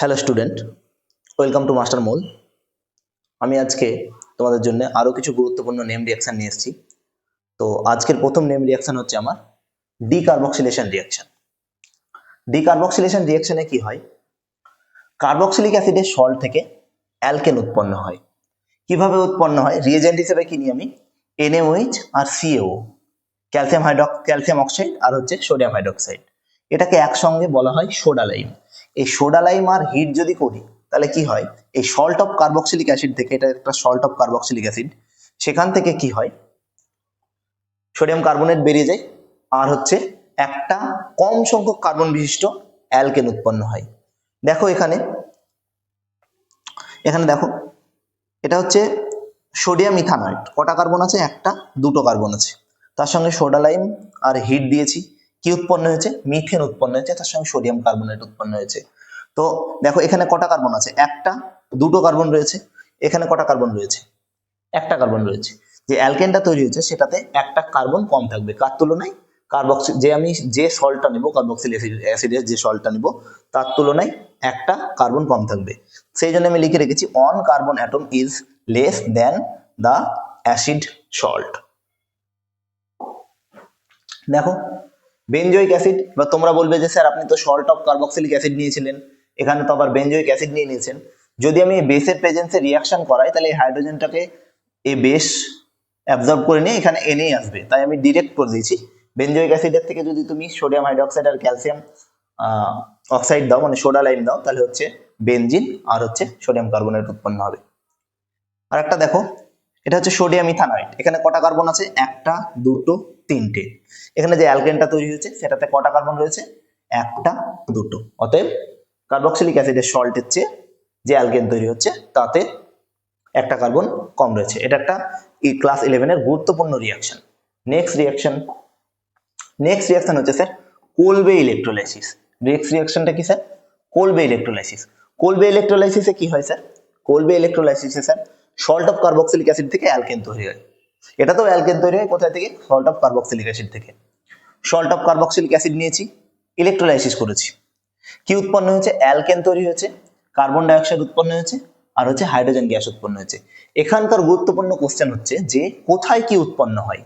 Hello student welcome to master Mole আমি আজকে তোমাদের জন্য আরও কিছু গুরুত্বপূর্ণ নেম রিয়াকশান নিয়ে এসেছি। তো আজকের প্রথম নেম রিয়াকশান হচ্ছে আমার ডিকার্বক্সিলেশন রিয়াকশান ডিকার্বক্সিলেশন রিয়াকশানে কি হয়? কার্বক্সিলিক অ্যাসিডের সল্ট থেকে অ্যালকেন উৎপন্ন হয়। কীভাবে উৎপন্ন হয়? রিয়েজেন্ট হিসেবে কিনি আমি এনএওএইচ আর সিএও ক্যালসিয়াম হাইড্রক ক্যালসিয়াম অক্সাইড আর হচ্ছে সোডিয়াম হাইড্রোক্সাইড এটাকে একসঙ্গে বলা হয় সোডা লাইম। এই সোডা লাইম আর হিট যদি করি, তাহলে কি হয়? এই সল্ট অফ কার্বক্সিলিক অ্যাসিড থেকে, এটা একটা সল্ট অফ কার্বক্সিলিক অ্যাসিড সেখান থেকে কি হয়? সোডিয়াম কার্বনেট বেরিয়ে যায়, আর হচ্ছে একটা কম সংখ্যক কার্বন বিশিষ্ট অ্যালকেন উৎপন্ন হয়। দেখো এখানে এখানে দেখো, এটা হচ্ছে সোডিয়াম ইথানয়েড কটা কার্বন আছে? একটা, দুটো কার্বন আছে। তার সঙ্গে সোডা লাইম আর হিট দিয়েছি। কি উৎপন্ন হয়েছে? মিথেন উৎপন্ন হয়েছে, তার সঙ্গে সোডিয়াম কার্বনেট উৎপন্ন হয়েছে। তো দেখো, এখানে কটা কার্বন আছে? একটা, দুটো কার্বন রয়েছে, এখানে কটা কার্বন রয়েছে? একটা কার্বন রয়েছে। যে অ্যালকেনটা তৈরি হয়েছে, সেটাতে একটা কার্বন কম থাকবে। কার তুলনায়? কার্বক্সি, যে আমি যে সল্টটা নেব, কার্বক্সিল অ্যাসিডের যে সল্টটা নেব, তার তুলনায় একটা কার্বন কম থাকবে। সেই জন্য আমি লিখে রেখেছি on carbon atom is less than the acid salt দেখো বেনজোইক অ্যাসিড, বা তোমরা বলবে যে, স্যার, আপনি তো সল্ট অফ কার্বক্সিলিক অ্যাসিড নিয়েছিলেন। এখানে তো আবার বেনজোইক অ্যাসিড নিয়ে নিয়েছেন। যদি আমি বেসের প্রেজেন্সে রিয়াকশন করাই, তাহলে এই হাইড্রোজেনটাকে এই বেস অ্যাবজর্ব করে নিয়ে এখানে এনেই আসবে। তাই আমি ডিরেক্ট করে দিয়েছি। বেনজোইক অ্যাসিডের থেকে যদি তুমি সোডিয়াম হাইড্রোক্সাইড আর ক্যালসিয়াম অক্সাইড দাও মানে সোডা লাইম দাও, তাহলে হচ্ছে বেনজিন আর হচ্ছে সোডিয়াম কার্বনেট উৎপন্ন হবে। আর একটা দেখো, এটা হচ্ছে সোডিয়াম ইথানয়েড এখানে কটা কার্বন আছে? একটা, দুটো তিনটে। এখানে যে অ্যালকেনটা তৈরি হয়েছে, সেটাতে কটা কার্বন রয়েছে? একটা, দুটো। অতএব কার্বক্সিলিক অ্যাসিডের সল্টের চেয়ে যে অ্যালকেন তৈরি হচ্ছে, তাতে একটা কার্বন কম রয়েছে। এটা একটা ক্লাস ইলেভেনের গুরুত্বপূর্ণ reaction next reaction next reaction হচ্ছে স্যার কোলবে ইলেকট্রোলাইসিস নেক্সট রিয়াকশনটা কি স্যার কোলবে ইলেকট্রোলাইসিস কোলবে ইলেকট্রোলাইসিসে কি হয় sir Kolbe ইলেকট্রোলাইসিসে sir salt of carboxylic acid থেকে অ্যালকেন তৈরি হয়। এটা তো অ্যালকেন তৈরি হয় কোথায় থেকে? সল্ট অফ কার্বক্সিলিক অ্যাসিড থেকে। সল্ট অফ কার্বক্সিলিক অ্যাসিড নিয়েছি ইলেকট্রোলাইসিস করেছি। কি উৎপন্ন হয়েছে? অ্যালকেন তৈরি হয়েছে কার্বন ডাইঅক্সাইড উৎপন্ন হয়েছে, আর হচ্ছে হাইড্রোজেন গ্যাস উৎপন্ন হয়েছে। এখানকার গুরুত্বপূর্ণ কোশ্চেন হচ্ছে যে, কোথায় কি উৎপন্ন হয়?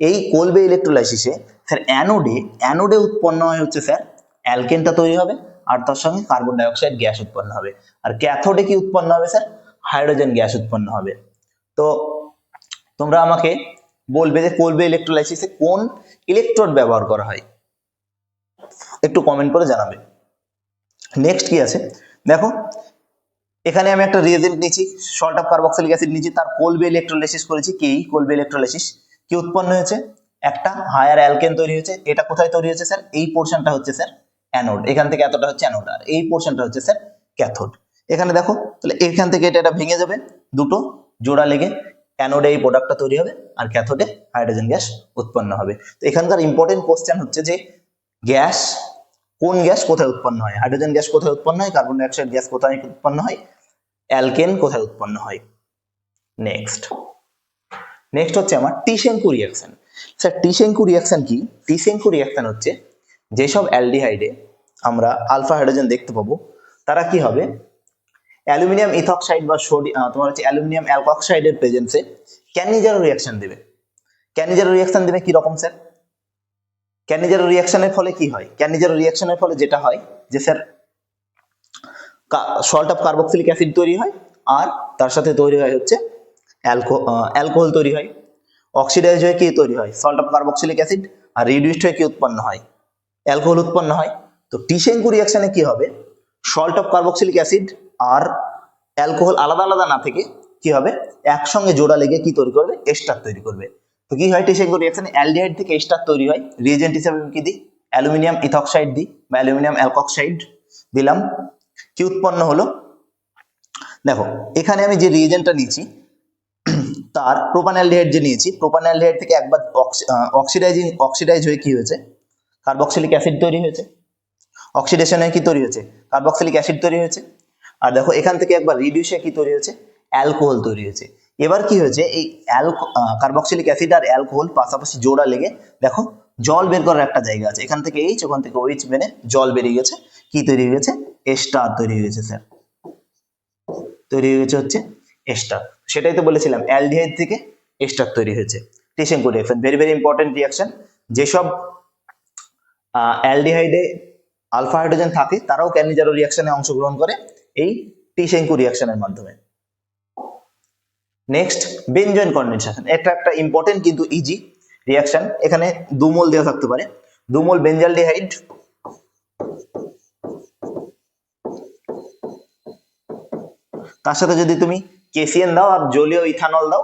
এই কোলবে ইলেকট্রোলাইসিসে স্যার অ্যানোডে অ্যানোডে উৎপন্ন হয় হচ্ছে স্যার অ্যালকেনটা তৈরি হবে, আর তার সঙ্গে কার্বন ডাইঅক্সাইড গ্যাস উৎপন্ন হবে। আর ক্যাথোডে কি উৎপন্ন হবে স্যার হাইড্রোজেন গ্যাস উৎপন্ন হবে। তো তোমরা আমাকে বলবে যে কোলবে ইলেকট্রোলাইসিসে কোন ইলেকট্রোড ব্যবহার করা হয়। একটু কমেন্ট করে জানাবে। নেক্সট কি আছে? দেখো, এখানে আমি একটা রিয়েজেন্ট নিয়েছি সল্ট অফ কার্বক্সিলিক অ্যাসিড নিয়েছি, তার কোলবে ইলেকট্রোলাইসিস করেছি। কি? কোলবে ইলেকট্রোলাইসিস কি উৎপন্ন হয়েছে? একটা হায়ার অ্যালকেন তৈরি হয়েছে। এটা কোথায় তৈরি হয়েছে স্যার এই পোর্শনটা হচ্ছে স্যার অ্যানোড এখান থেকে এতটা হচ্ছে অ্যানোড আর এই পোর্শনটা হচ্ছে স্যার ক্যাথোড এখানে দেখো, তাহলে এখান থেকে এটা এটা ভেঙে যাবে, দুটো জোড়া লেগে অ্যানোডে এই প্রোডাক্টটা তৈরি হবে আর ক্যাথোডে হাইড্রোজেন গ্যাস উৎপন্ন হবে। তো এখানকার ইম্পর্টেন্ট কোশ্চেন হচ্ছে যে গ্যাস কোন গ্যাস কোথায় উৎপন্ন হয়? হাইড্রোজেন গ্যাস কোথায় উৎপন্ন হয়? কার্বন ডাইঅক্সাইড গ্যাস কোথায় উৎপন্ন হয়? অ্যালকেন কোথায় উৎপন্ন হয়? নেক্সট নেক্সট হচ্ছে আমার Tishchenko reaction sir Tishchenko reaction কি? টিশেঙ্কু রিয়াকশন হচ্ছে যেসব অ্যালডিহাইডে আমরা আলফা হাইড্রোজেন দেখতে পাবো, তারা কি হবে? অ্যালুমিনিয়াম ইথক্সাইড বা সোডিয়াম তোমার হচ্ছে অ্যালুমিনিয়াম অ্যালকক্সাইডের প্রেজেন্সে ক্যানিজারো রিয়াকশন দেবে? ক্যানিজারো রিয়াকশন দেবে কি রকম স্যার ক্যানিজারো রিয়াকশনের ফলে কি হয়? ক্যানিজারো রিয়াকশনের ফলে যেটা হয় যে sir salt of carboxylic acid তৈরি হয় আর তার সাথে তৈরি হয় হচ্ছে অ্যালকোহল তৈরি হয়। অক্সিডাইজ হয়ে কি তৈরি হয়? সল্ট অফ কার্বক্সিলিক অ্যাসিড আর রিডিউসড হয়ে কি উৎপন্ন হয়? অ্যালকোহল উৎপন্ন হয়। তো টিশেঙ্কু রিয়াকশনে কি হবে? সল্ট অফ কার্বক্সিলিক অ্যাসিড আর অ্যালকোহল আলাদা আলাদা না থেকে কি হবে? একসঙ্গে জোড়া লেগে কি তৈরি করবে? এস্টার তৈরি করবে। তো কি হয়? টিশেঙ্কু রিয়াকশনে অ্যালডিহাইড থেকে এস্টার তৈরি হয়। রিয়েজেন্ট হিসাবে কি দিই? অ্যালুমিনিয়াম ইথক্সাইড দিই বা অ্যালুমিনিয়াম অ্যালকক্সাইড দিলাম। কি উৎপন্ন হলো? দেখো, এখানে আমি যে রিয়েজেন্টটা নিয়েছি, তার প্রোপানঅ্যালডিহাইড যে নিয়েছি প্রোপানঅ্যালডিহাইড থেকে একবার অক্সিডাইজিং, অক্সিডাইজ হয়ে কি হয়েছে? কার্বক্সিলিক অ্যাসিড তৈরি হয়েছে। অক্সিডেশন হয়ে কি তৈরি হয়েছে? কার্বক্সিলিক অ্যাসিড তৈরি হয়েছে। আর দেখো, এখান থেকে একবার রিডিউস কি তৈরি হয়েছে? অ্যালকোহল তৈরি হয়েছে। এবার কি হয়েছে, এই কার্বক্সিলিক অ্যাসিড আর অ্যালকোহল পাশাপাশি জোড়া লেগে, দেখো, জল বের করার একটা জায়গা আছে। এখান থেকে এইচ ওখান থেকে ওইচ বেনে জল বেরিয়ে গেছে। কি তৈরি হয়ে গেছে এস্টার তৈরি হয়েছে স্যার তৈরি হয়ে গেছে হচ্ছে এস্টার সেটাই তো বলেছিলাম, অ্যালডিহাইড থেকে এস্টার তৈরি হয়েছে। Tishchenko reaction very very important reaction যেসব অ্যালডিহাইডে আলফা হাইড্রোজেন থাকে, তারাও ক্যানিজারো রিয়াকশনে অংশগ্রহণ করে? এই টিসেঙ্কো রিয়াকশনের মাধ্যমে। নেক্সট বেঞ্জয়েন কন্ডেনসেশন এটা একটা ইম্পর্টেন্ট কিন্তু ইজি রিয়াকশন এখানে দুমোল দেওয়া থাকতে পারে। দুমোল বেঞ্জালডিহাইড তার সাথে যদি তুমি কেসিএন দাও আর জলীয় ইথানল দাও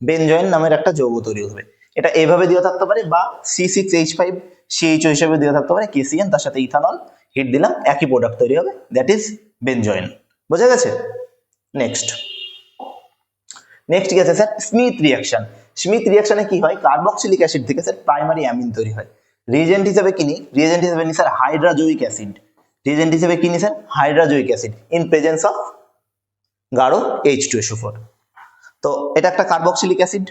বেনজয়েন নামের একটা যৌগ তৈরি হবে। এটা এভাবে দেওয়া থাকতে পারে বা C six H five C CHO হিসেবে দেওয়া থাকতে পারে। কেসিএন তার সাথে ইথানল হিট দিলাম, একই প্রোডাক্ট তৈরি হবে। দ্যাট ইজ বেনজয়েন বোঝা গেছে? নেক্সট নেক্সট কি আছে স্যার? স্মিথ রিয়াকশন স্মিথ রিয়াকশনে কি হয়? কার্বক্সিলিক অ্যাসিড থেকে স্যার প্রাইমারি অ্যামিন তৈরি হয়। রিজেন্ট হিসেবে কি নিই রিজেন্ট হিসেবে নিই স্যার হাইড্রাজোইক অ্যাসিড রিজেন্ট হিসেবে কি নিই sir? Hydrazoic acid in presence of গাঢ় H two S O four তো এটা একটা কার্বক্সিলিক অ্যাসিড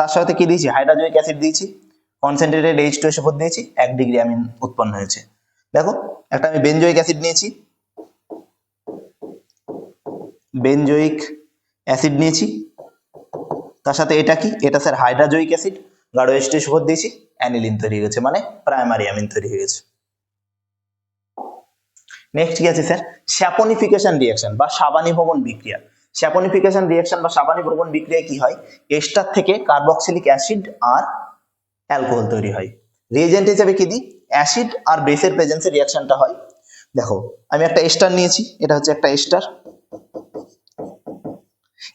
তার সাথে কি দিয়েছি? হাইড্রাজোইক অ্যাসিড দিয়েছি। Concentrated H two S O four দিয়েছি। এক ডিগ্রি অ্যামিন উৎপন্ন হয়েছে। দেখো, একটা আমি বেনজোইক অ্যাসিড নিয়েছি। বেনজোইক অ্যাসিড নিয়েছি। তার সাথে এটা কি? এটা স্যার হাইড্রাজোইক অ্যাসিড। গাঢ় এইচ টু এসও ফোর দিয়েছি। অ্যানিলিন তৈরি হয়ে গেছে মানে প্রাইমারি অ্যামিন তৈরি হয়ে গেছে। নেক্সট কি আছে স্যার? স্যাপনিফিকেশন রিয়াকশন বা সাবানি ভবন বিক্রিয়া। স্যাপনিফিকেশন রিয়াকশন বা সাবানি ভবন বিক্রিয়ায় কি হয়? এস্টার থেকে কার্বক্সিলিক অ্যাসিড আর অ্যালকোহল তৈরি হয়। রিয়েজেন্ট হিসেবে কি দিই? অ্যাসিড আর বেসের প্রেজেন্সে রিয়াকশনটা হয়। দেখো, আমি একটা এস্টার নিয়েছি। এটা হচ্ছে একটা এস্টার।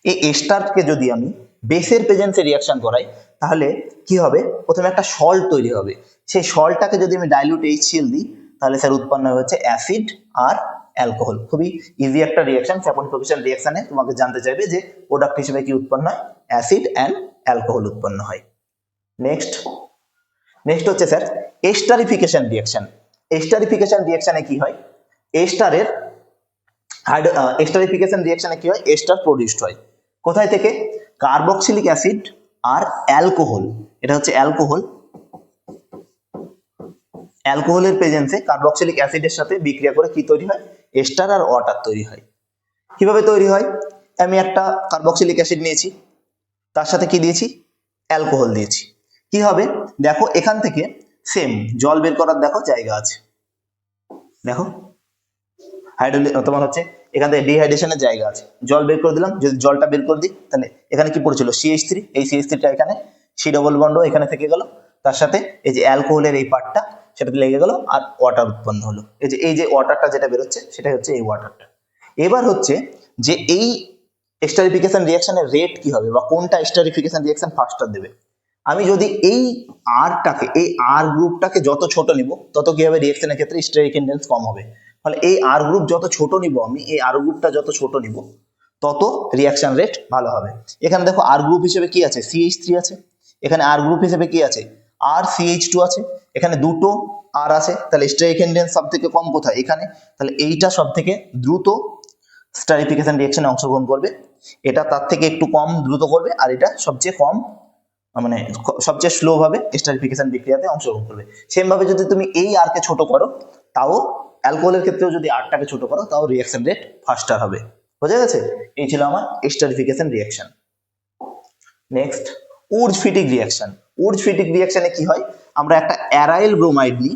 এই এস্টারকে যদি আমি বেসের প্রেজেন্সে রিয়াকশন করাই, তাহলে কি হবে? প্রথমে একটা সল্ট তৈরি হবে। সেই সল্টটাকে যদি আমি ডাইলুট এইচসিএল দিই, তাহলে স্যার উৎপন্ন হচ্ছে অ্যাসিড আর অ্যালকোহল খুবই ইজি একটা রিয়াকশন স্যাপনিফিকেশন রিয়াকশনে তোমাকে জানতে চাইবে যে প্রোডাক্ট হিসেবে কি উৎপন্ন হয়। অ্যাসিড অ্যান্ড অ্যালকোহল উৎপন্ন হয়। নেক্সট নেক্সট হচ্ছে স্যার এস্টারিফিকেশন রিয়াকশন এস্টারিফিকেশন রিয়াকশনে কি হয়? এস্টারের হাইড্রো এস্টারিফিকেশন রিয়াকশনে কি হয়? এস্টার প্রডিউসড হয়। কোথায় থেকে? কার্বক্সিলিক অ্যাসিড আর অ্যালকোহল। এটা হচ্ছে অ্যালকোহল। অ্যালকোহলের প্রেজেন্সে কার্বক্সিলিক অ্যাসিডের সাথে বিক্রিয়া করে কি তৈরি হয়? এস্টার আর ওয়াটার তৈরি হয়। কীভাবে তৈরি হয়? আমি একটা কার্বক্সিলিক অ্যাসিড নিয়েছি। তার সাথে কি দিয়েছি? অ্যালকোহল দিয়েছি। কি হবে? দেখো, এখান থেকে সেম জল বের করার দেখো জায়গা আছে। দেখো। হাইড্রোলি তোমার হচ্ছে এখান থেকে ডিহাইড্রেশনের জায়গা আছে। জল বের করে দিলাম, যদি জলটা বের করে দিই, তাহলে এখানে কি পড়েছিল? সিএইচ থ্রি এই সিএইচ থ্রিটা এখানে সি ডবল বন্ড এখানে থেকে গেল। তার সাথে এই যে অ্যালকোহলের এই পার্টটা সেটাতে লেগে গেল আর ওয়াটার উৎপন্ন হলো। এই যে এই যে ওয়াটারটা যেটা বেরোচ্ছে, সেটাই হচ্ছে এই ওয়াটারটা এবার হচ্ছে যে এই এস্টারিফিকেশন রিয়াকশনের রেট কি হবে বা কোনটা এস্টারিফিকেশন রিয়াকশন ফাস্টার দেবে? আমি যদি এই আরটাকে এই আর গ্রুপটাকে যত ছোট নিব, তত কি হবে? রিয়াকশনের ক্ষেত্রে স্টেরিক ইন্ডেন্স কম হবে। ফলে এই আর গ্রুপ যত ছোট নিব, আমি এই আর গ্রুপটা যত ছোট নিব, তত রিয়াকশন রেট ভালো হবে। এখানে দেখো আর গ্রুপ হিসেবে কি আছে? সিএইচ থ্রি আছে। এখানে আর গ্রুপ হিসেবে কি আছে? আর সিএইচ টু আছে। এখানে দুটো আর আছে। তাহলে স্টেরিক ইন্ডেন্স সব থেকে কম কোথায়? এখানে। তাহলে এইটা সব থেকে দ্রুত স্টারিফিকেশন রিয়াকশনে অংশগ্রহণ করবে। এটা তার থেকে একটু কম দ্রুত করবে, আর এটা সবচেয়ে কম মানে সবচেয়ে স্লো ভাবে স্টারিফিকেশন বিক্রিয়াতে অংশগ্রহণ করবে। সেম ভাবে যদি তুমি এই আরকে ছোট করো, তাও অ্যালকোহলের ক্ষেত্রেও যদি আটটাকে ছোট করো, তাও রিয়াকশন রেট ফাস্টার হবে। বোঝা গেছে? এই ছিল আমার esterification reaction next Wurtz Fittig reaction Wurtz Fittig রিয়াকশনে কি হয়? আমরা একটা অ্যারাইল ব্রোমাইড নিই।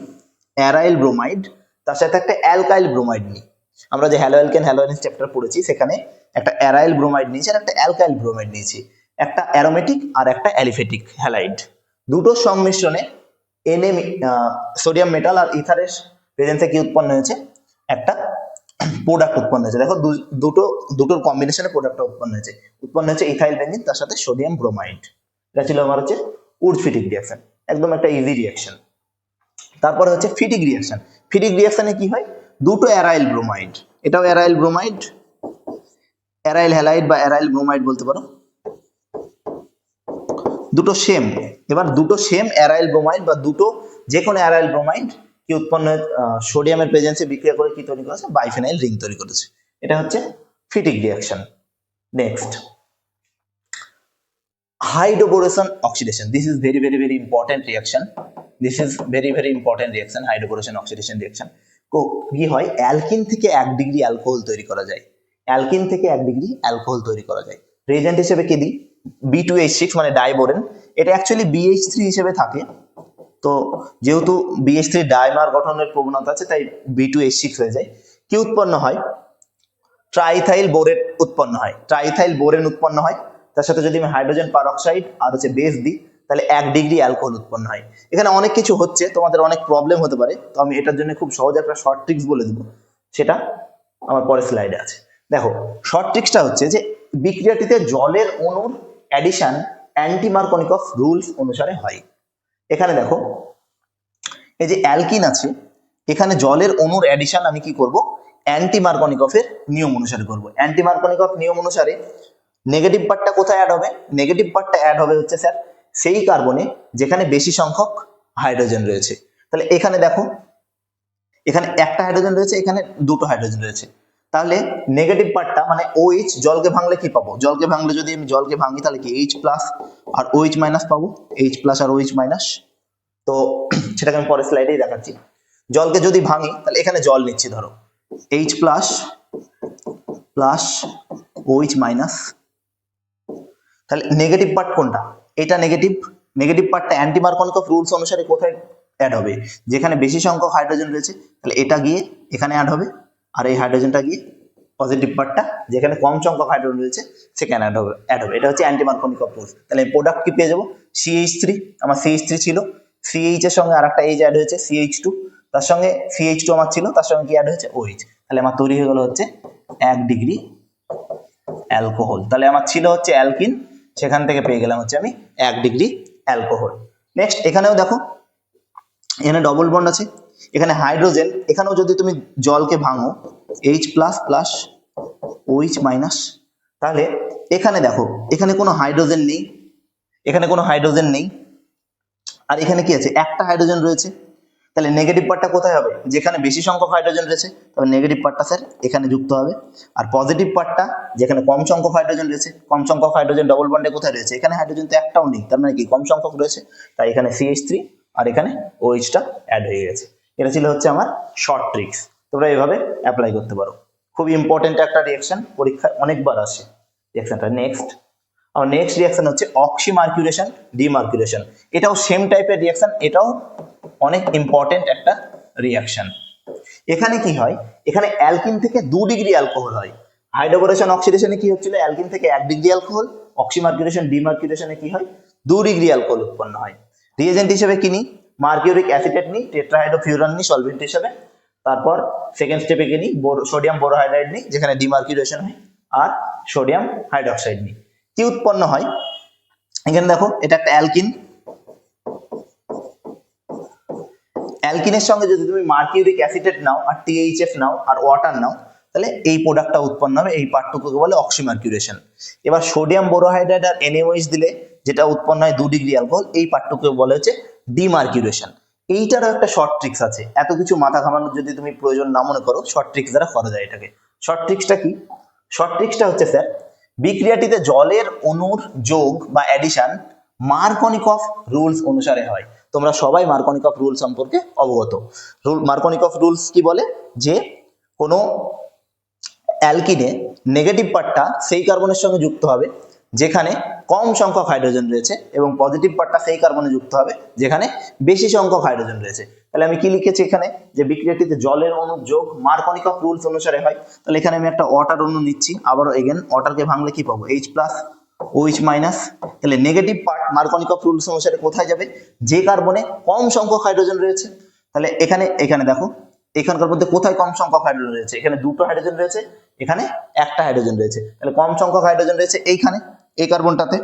অ্যারাইল ব্রোমাইড তার সাথে একটা অ্যালকাইল ব্রোমাইড নিই। আমরা যে হ্যালোঅ্যালকেন হ্যালোয়েন চ্যাপ্টার পড়েছি, সেখানে একটা অ্যারাইল ব্রোমাইড নিয়েছি আর একটা অ্যালকাইল ব্রোমাইড নিয়েছি। একটা অ্যারোমেটিক আর একটা অ্যালিফেটিক হ্যালাইড দুটোর সংমিশ্রণে এনে সোডিয়াম মেটাল আর ইথারের প্রেজেন্সে কি উৎপন্ন হয়েছে? একটা প্রোডাক্ট উৎপন্ন হয়েছে। দেখো দুটো, দুটোর কম্বিনেশনে প্রোডাক্টটা উৎপন্ন হয়েছে। উৎপন্ন হয়েছে ইথাইল বেঞ্জিন তার সাথে সোডিয়াম ব্রোমাইড এটা ছিল আমার হচ্ছে উর্জফিটিক রিয়াকশন একদম একটা ইজি রিয়াকশন তারপরে হচ্ছে ফিটিক রিয়াকশন ফিটিক রিয়াকশনে কি হয়? দুটো অ্যারাইল ব্রোমাইড এটাও অ্যারাইল ব্রোমাইড অ্যারাইল হ্যালাইড বা অ্যারাইল ব্রোমাইড বলতে পারো। দুটো সেম এবার দুটো সেম অ্যারাইল ব্রোমাইড বা দুটো যে কোনো অ্যারাইল ব্রোমাইড কি উৎপন্ন সোডিয়ামের প্রেজেন্সে বিক্রিয়া করে কি তৈরি করেছে? বাইফেনাইল রিং তৈরি করেছে। এটা হচ্ছে Fittig reaction next hydroboration oxidation this is very very very important reaction. This is very very important reaction, hydroboration oxidation reaction কো- কি হয়? অ্যালকিন থেকে এক ডিগ্রি অ্যালকোহল তৈরি করা যায়। অ্যালকিন থেকে এক ডিগ্রি অ্যালকোহল তৈরি করা যায়। রেজেন্ট হিসেবে কি দিই? বি টু এইচ সিক্স মানে ডাইবোরেন। এটা অ্যাকচুয়ালি বিএইচ থ্রি হিসেবে থাকে। তো যেহেতু বিএইচ থ্রি ডাইমার গঠনের প্রবণতা আছে, তাই বি টু এস সিক্স হয়ে যায়। কি উৎপন্ন হয়? ট্রাইথাইল বোরেন উৎপন্ন হয়। ট্রাইথাইল বোরেন উৎপন্ন হয়। তার সাথে যদি আমি হাইড্রোজেন পারঅক্সাইড আর হচ্ছে বেস দিই, তাহলে এক ডিগ্রি অ্যালকোহল উৎপন্ন হয়। এখানে অনেক কিছু হচ্ছে, তোমাদের অনেক প্রবলেম হতে পারে। তো আমি এটার জন্য খুব সহজে একটা শর্ট ট্রিক্স বলে দেবো। সেটা আমার পরের স্লাইডে আছে। দেখো শর্ট ট্রিক্সটা হচ্ছে যে বিক্রিয়াটিতে জলের অণুর অ্যাডিশন মার্কনিকফ রুলস অনুসারে হয়। এখানে দেখো, এই যে অ্যালকিন আছে, এখানে জলের অণুর অ্যাডিশন আমি কি করব? অ্যান্টি মার্কনিকফের নিয়ম অনুসারে করব। অ্যান্টি মার্কনিকফ নিয়ম অনুসারে নেগেটিভ পার্টটা কোথায় অ্যাড হবে? নেগেটিভ পার্টটা অ্যাড হবে হচ্ছে স্যার, সেই কার্বনে যেখানে বেশি সংখ্যক হাইড্রোজেন রয়েছে। তাহলে এখানে দেখো, এখানে একটা হাইড্রোজেন রয়েছে, এখানে দুটো হাইড্রোজেন রয়েছে। তাহলে নেগেটিভ পার্টটা মানে ওইচ জলকে ভাঙলে কি পাবো? জলকে ভাঙলে যদি আমি জলকে ভাঙি, তাহলে কি এইচ প্লাস আর ওইচ মাইনাস পাবো? এইচ প্লাস আর ওইচ মাইনাস তো সেটাকে আমি পরের স্লাইডেই দেখাচ্ছি। জলকে যদি ভাঙি, তাহলে এখানে জল নিচ্ছি, ধরো। H plus plus OH minus তাহলে নেগেটিভ পার্ট কোনটা? এটা নেগেটিভ নেগেটিভ পার্টটা অ্যান্টি মার্কনিকফ রুলস অনুসারে কোথায় অ্যাড হবে? যেখানে বেশি সংখ্যক হাইড্রোজেন রয়েছে, তাহলে এটা গিয়ে এখানে অ্যাড হবে। আর এই হাইড্রোজেনটা কি? পজিটিভ পার্টটা যেখানে কম সংখ্যক হাইড্রোজেন রয়েছে, সেখানে অ্যাড হবে অ্যাড হবে। এটা হচ্ছে অ্যান্টি মার্কনিকফ রুলস তাহলে প্রোডাক্ট কি পেয়ে যাব? সিএইচ থ্রি আমার সিএইচ থ্রি ছিল। সিএইচ এর সঙ্গে আর একটা এইচ অ্যাড হয়েছে সিএইচ টু তার সঙ্গে সিএইচ টু আমার ছিল, তার সঙ্গে কি অ্যাড হয়েছে? ওইচ তাহলে আমার তৈরি হয়ে গেল হচ্ছে এক ডিগ্রি অ্যালকোহল তাহলে আমার ছিল হচ্ছে অ্যালকিন সেখান থেকে পেয়ে গেলাম হচ্ছে আমি এক ডিগ্রি অ্যালকোহল নেক্সট এখানেও দেখো, এখানে ডবল বন্ড আছে। এখানে হাইড্রোজেন, এখানেও যদি তুমি জলকে ভাঙো H plus plus OH minus তাহলে এখানে দেখো, এখানে কোনো হাইড্রোজেন নেই, এখানে কোনো হাইড্রোজেন নেই। আর এখানে কি আছে? একটা হাইড্রোজেন রয়েছে। তাহলে নেগেটিভ পার্টটা কোথায় হবে? যেখানে বেশি সংখ্যক হাইড্রোজেন রয়েছে তবে নেগেটিভ পার্টটা স্যার এখানে যুক্ত হবে। আর পজিটিভ পার্টটা যেখানে কম সংখ্যক হাইড্রোজেন রয়েছে, কম সংখ্যক হাইড্রোজেন ডবল বন্ডে কোথায় রয়েছে? এখানে হাইড্রোজেন তো একটাও নেই, তার মানে কি? কম সংখ্যক রয়েছে, তাই এখানে সিএইচ থ্রি আর এখানে ওইচটা অ্যাড হয়ে গেছে। এটা ছিল হচ্ছে আমার শর্ট ট্রিক্স তোমরা এভাবে অ্যাপ্লাই করতে পারো। খুব ইম্পর্টেন্ট একটা রিয়াকশন পরীক্ষায় অনেকবার আসে। রিয়াকশনটা নেক্সট আর নেক্সট রিয়াকশন হচ্ছে অক্সিমার্কুলেশন ডিমার্কুলেশন এটাও সেম টাইপের রিয়াকশন এটাও অনেক ইম্পর্টেন্ট একটা রিয়াকশন এখানে কি হয়? এখানে অ্যালকিন থেকে দু ডিগ্রি অ্যালকোহল হয়। হাইড্রোবোরেশন অক্সিডেশনে কি হচ্ছিল? অ্যালকিন থেকে এক ডিগ্রি অ্যালকোহল অক্সিমার্কুলেশন ডিমার্কুলেশনে কি হয়? দু ডিগ্রি অ্যালকোহল উৎপন্ন হয়। রিয়েজেন্ট হিসেবে কি নিই মার্কিউরিক অ্যাসিটেট নিই, টেট্রাহাইড্রোফিউরান নিই সলভেন্ট হিসেবে। তারপর সেকেন্ড স্টেপে কি নিই সোডিয়াম বোরোহাইড্রাইড নিই, যেখানে ডিমার্কিউরেশন হয়, আর সোডিয়াম হাইড্রোক্সাইড নিই। কি উৎপন্ন হয়? এখানে দেখো, এটা একটা অ্যালকিন। অ্যালকিনের সঙ্গে যদি তুমি মার্কিউরিক অ্যাসিটেট নাও, আর টিএইচএফ নাও, আর ওয়াটার নাও, তাহলে এই প্রোডাক্টটা উৎপন্ন হবে, এই পার্টটুকুকে বলে অক্সিমার্কিউরেশন এবার সোডিয়াম বোরোহাইড্রাইড আর এনএওএইচ দিলে যেটা উৎপন্ন হয় দু ডিগ্রি অ্যালকোহল এই পার্টটুকুকে বলে হচ্ছে ডিমার্কিউরেশন এইটারও একটা শর্ট ট্রিক্স আছে। এত কিছু মাথা ঘামানোর যদি তুমি প্রয়োজন না মনে করো শর্ট ট্রিক্স দ্বারা করা যায় এটাকে। শর্ট ট্রিক্সটা কি? শর্ট ট্রিক্সটা হচ্ছে স্যার বিক্রিয়াটিতে জলের অণুর যোগ বা অ্যাডিশন মার্কনিকফ রুলস অনুসারে হয়। তোমরা সবাই মার্কনিকফ রুল সম্পর্কে অবগত। রুল মার্কনিকফ রুলস কি বলে? যে কোনো অ্যালকিনে নেগেটিভ পার্টটা সেই কার্বনের সঙ্গে যুক্ত হবে। যেখানে কম সংখ্যক হাইড্রোজেন রয়েছে এবং পজিটিভ পার্টটা সেই কার্বনে যুক্ত হবে, যেখানে বেশি সংখ্যক হাইড্রোজেন রয়েছে। তাহলে আমি কি লিখেছি এখানে? যে বিক্রিয়াটিতে জলের অণু যোগ মার্কনিকফ রুলস অনুসারে হয়। তাহলে এখানে আমি একটা ওয়াটার অণু নিচ্ছি। আবারও এগেন ওয়াটারকে ভাঙলে কি পাবো? এইচ প্লাস ওইচ মাইনাস তাহলে নেগেটিভ পার্ট মার্কনিকফ রুলস অনুসারে কোথায় যাবে? যে কার্বনে কম সংখ্যক হাইড্রোজেন রয়েছে। তাহলে এখানে এখানে দেখো, এখানকার মধ্যে কোথায় কম সংখ্যক হাইড্রোজেন রয়েছে? এখানে দুটো হাইড্রোজেন রয়েছে, এখানে একটা হাইড্রোজেন রয়েছে। তাহলে কম সংখ্যক হাইড্রোজেন রয়েছে এইখানে। এই কার্বনটাতে।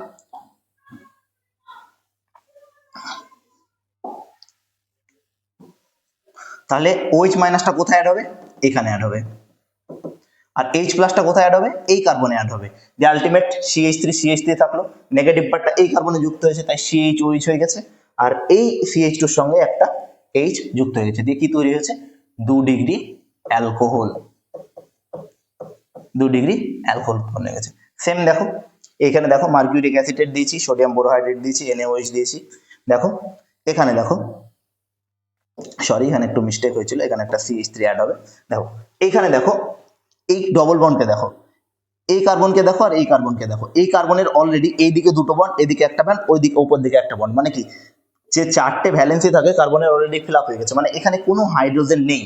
তাহলে ওইচ মাইনাসটা কোথায় অ্যাড হবে? এখানে অ্যাড হবে। আর এইচ প্লাসটা কোথায় অ্যাড হবে? এই কার্বনে অ্যাড হবে। যে ultimate CH three CH three থাকল। নেগেটিভ পার্টটা এই কার্বনে যুক্ত হয়েছে, তাই সিএইচ ওইচ হয়ে গেছে। আর এই সিএইচ টুর সঙ্গে একটা এইচ যুক্ত হয়ে গেছে। দিয়ে কি তৈরি হয়েছে? দু ডিগ্রি অ্যালকোহল দু ডিগ্রি অ্যালকোহল হয়ে গেছে। সেম দেখো। এখানে দেখো মার্কিউরিক অ্যাসিটেট দিয়েছি, সোডিয়াম বোরোহাইড্রেট দিয়েছি এনএওএইচ দিয়েছি। দেখো, এখানে দেখো সরি এখানে একটু মিস্টেক হয়েছিল, এখানে একটা সিএইচ থ্রি অ্যাড হবে। দেখো এইখানে দেখো, এই ডবল বন্ডকে দেখো, এই কার্বনকে দেখো আর এই কার্বনকে দেখো। এই কার্বনের অলরেডি এইদিকে দুটো বন্ড এদিকে একটা বন্ড ওই দিকে ওপর দিকে একটা বন্ড মানে কি, যে চারটে ভ্যালেন্সি থাকে কার্বনের অলরেডি ফিল হয়ে গেছে। মানে এখানে কোনো হাইড্রোজেন নেই।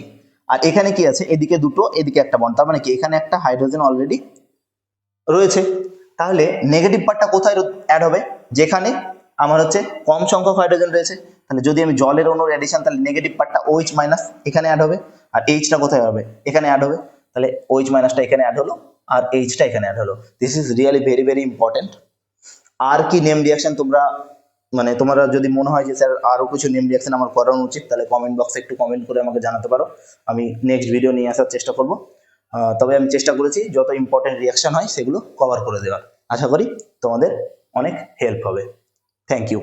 আর এখানে কি আছে, এদিকে দুটো, এদিকে একটা বন্ড তার মানে কি, এখানে একটা হাইড্রোজেন অলরেডি রয়েছে। তাহলে নেগেটিভ পার্টটা কোথায় অ্যাড হবে? যেখানে আমার হচ্ছে কম সংখ্যক হাইড্রোজেন রয়েছে। তাহলে যদি আমি জলের অনুর অ্যাডিশন তাহলে নেগেটিভ পার্টটা OH মাইনাস এখানে অ্যাড হবে। আর এইচটা কোথায় হবে? এখানে অ্যাড হবে। তাহলে OH মাইনাসটা এখানে অ্যাড হলো, আর এইচটা এখানে অ্যাড হলো। This is really very very important আর কি নেম রিয়াকশন তোমরা মানে তোমরা যদি মনে হয় যে, স্যার আরও কিছু নেম রিয়াকশন আমার করানো উচিত, তাহলে কমেন্ট বক্সে একটু কমেন্ট করে আমাকে জানাতে পারো। আমি নেক্সট ভিডিও নিয়ে আসার চেষ্টা করব। তবে আমি চেষ্টা করেছি যত ইম্পর্টেন্ট রিয়াকশন হয় সেগুলো কভার করে দেওয়ার। আশা করি তোমাদের অনেক হেল্প হবে। Thank you